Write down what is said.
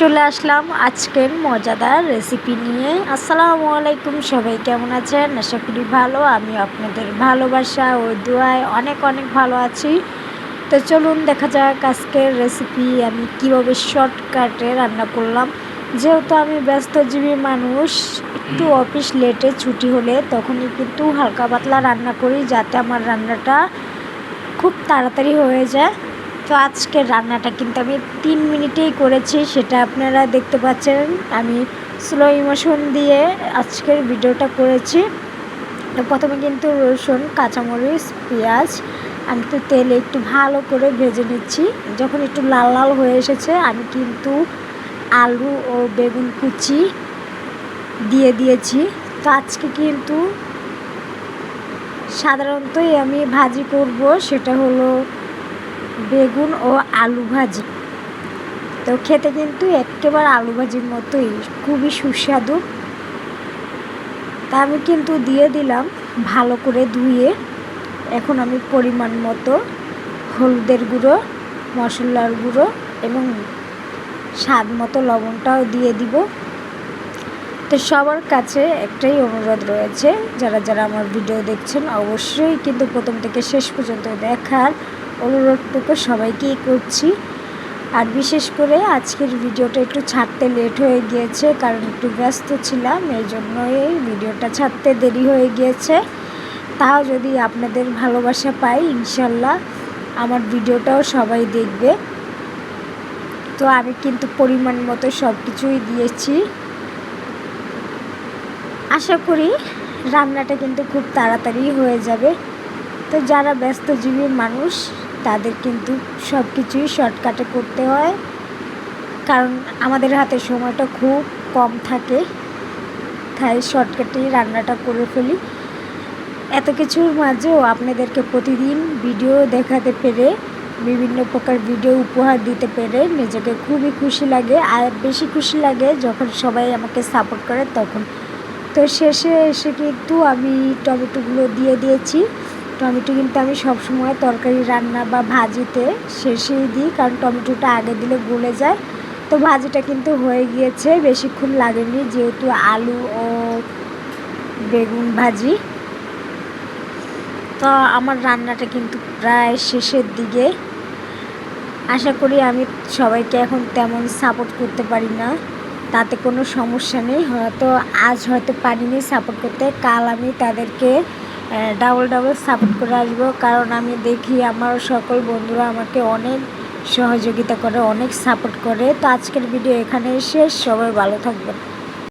চলে আসলাম আজকের মজাদার রেসিপি নিয়ে। আসসালামু আলাইকুম, সবাই কেমন আছেন? আশা করি ভালো আমি আপনাদের ভালোবাসা ও দোয়ায় অনেক অনেক ভালো আছি। তো চলুন দেখা যাক আজকের রেসিপি আমি কীভাবে শর্টকাটে রান্না করলাম। যেহেতু আমি ব্যস্তজীবী মানুষ, একটু অফিস লেটে ছুটি হলে তখনই কিন্তু হালকা পাতলা রান্না করি, যাতে আমার রান্নাটা খুব তাড়াতাড়ি হয়ে যায়। তো আজকের রান্নাটা কিন্তু আমি তিন মিনিটেই করেছি, সেটা আপনারা দেখতে পাচ্ছেন। আমি স্লো ইমোশন দিয়ে আজকের ভিডিওটা করেছি। তো প্রথমে কিন্তু রসুন, কাঁচামরিচ, পেঁয়াজ, আমি তো তেলে একটু ভালো করে ভেজে নিচ্ছি। যখন একটু লাল লাল হয়ে এসেছে, আমি কিন্তু আলু ও বেগুন কুচি দিয়ে দিয়েছি। তো আজকে কিন্তু সাধারণতই আমি ভাজি করব, সেটা হলো বেগুন ও আলু ভাজি। তো খেতে কিন্তু একেবারে আলু ভাজির মতোই, খুবই সুস্বাদু। তা আমি কিন্তু দিয়ে দিলাম ভালো করে ধুয়ে। এখন আমি পরিমাণ মতো হলুদের গুঁড়ো, মশলার গুঁড়ো এবং স্বাদ মতো লবণটাও দিয়ে দিব। তো সবার কাছে একটাই অনুরোধ রয়েছে, যারা যারা আমার ভিডিও দেখছেন অবশ্যই কিন্তু প্রথম থেকে শেষ পর্যন্ত দেখার অনুরোধটুকু সবাইকেই করছি। আর বিশেষ করে আজকের ভিডিওটা একটু ছাড়তে লেট হয়ে গিয়েছে, কারণ একটু ব্যস্ত ছিলাম, এই জন্য এই ভিডিওটা ছাড়তে দেরি হয়ে গিয়েছে। তাও যদি আপনাদের ভালোবাসা পাই, ইনশাল্লাহ আমার ভিডিওটাও সবাই দেখবে। তো আমি কিন্তু পরিমাণ মতো সব কিছুই দিয়েছি। আশা করি রান্নাটা কিন্তু খুব তাড়াতাড়ি হয়ে যাবে। তো যারা ব্যস্তজীবী মানুষ তাদের কিন্তু সব কিছুই শর্টকাটে করতে হয়। কারণ আমাদের হাতে সময়টা খুব কম থাকে। তাই শর্টকাটেই রান্নাটা করে ফেলি। এত কিছুর মাঝেও আপনাদেরকে প্রতিদিন ভিডিও দেখাতে পেরে, বিভিন্ন প্রকার ভিডিও উপহার দিতে পেরে নিজেকে খুবই খুশি লাগে। আর বেশি খুশি লাগে যখন সবাই আমাকে সাপোর্ট করে তখন। তো শেষে এসে কিন্তু আমি টমেটোগুলো দিয়ে দিয়েছি। টমেটো কিন্তু আমি সবসময় তরকারি, রান্না বা ভাজিতে শেষেই দিই, কারণ টমেটোটা আগে দিলে গলে যায়। তো ভাজিটা কিন্তু হয়ে গিয়েছে, বেশিক্ষণ লাগেনি, যেহেতু আলু ও বেগুন ভাজি। তো আমার রান্নাটা কিন্তু প্রায় শেষের দিকে। আশা করি আমি সবাইকে এখন তেমন সাপোর্ট করতে পারি না, তাতে কোনো সমস্যা নেই। হয়তো আজ হয়তো পারিনি সাপোর্ট করতে, কাল আমি তাদেরকে ডাবল ডাবল সাপোর্ট করে আসব। কারণ আমি দেখি আমার সকল বন্ধুরা আমাকে অনেক সহযোগিতা করে, অনেক সাপোর্ট করে। তো আজকের ভিডিও এখানে শেষ। সবাই ভালো থাকবেন।